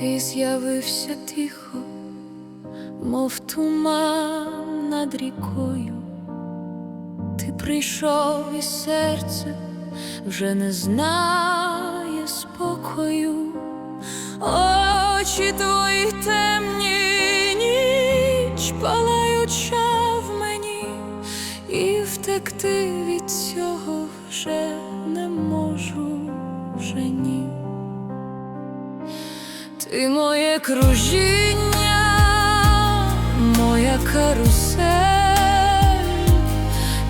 Ти з'явився тихо, мов туман над рікою. Ти прийшов і серце вже не знає спокою. Очі твої темні, ніч палаюча в мені, і втекти від цього вже Ти моє кружіння, моя карусель,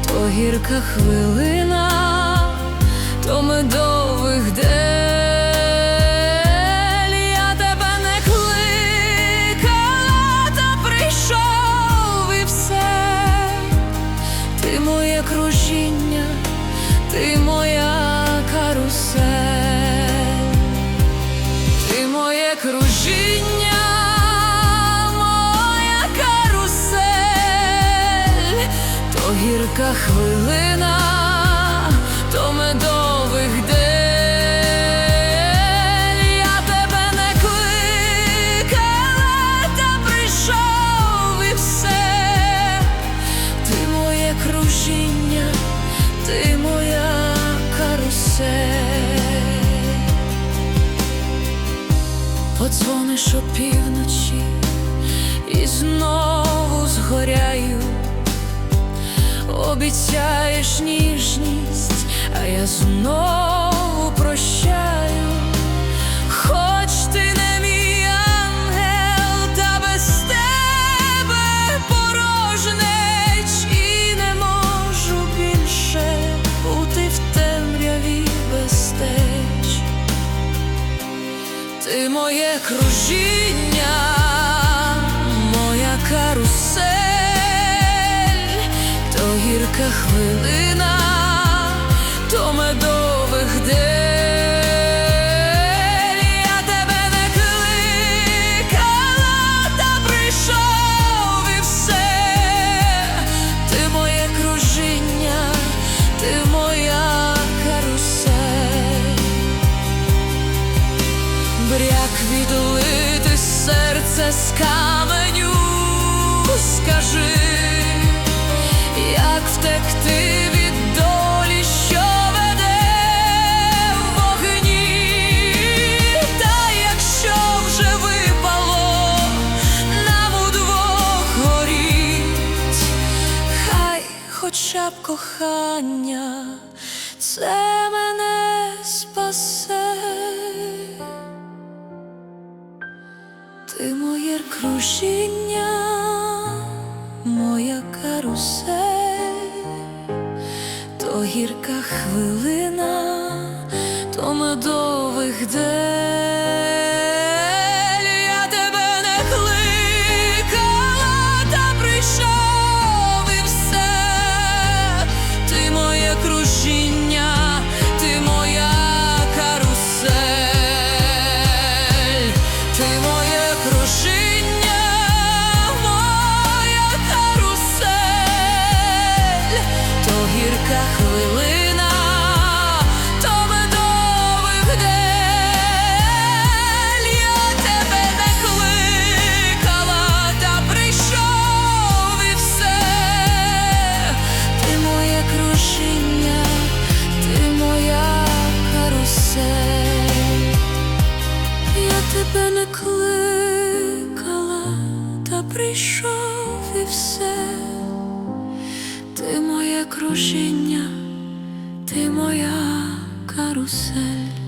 то гірка хвилина, то медових дель. Гірка хвилина, то медових дель. Я тебе не кликала, та прийшов і все. Ти моє кружіння, ти моя карусель. Подзвониш опівночі і знову згоряю, обіцяєш ніжність, а я знову прощаю. Хоч ти не мій та без тебе порожнеч і не можу більше бути в темряві безстеч. Ти моє кружіння, хвилина, то медових дель. Я тебе не кликала, та прийшов і все. Ти моє кружіння, ти моя карусель. Бряк відлити серце з каменю, скажи, хоча б кохання, це мене спасе. Ти моє кружіння, моя карусель, то гірка хвилина, то медових дель. Не кликала, та прийшов і все. Ти моє кружіння, ти моя карусель.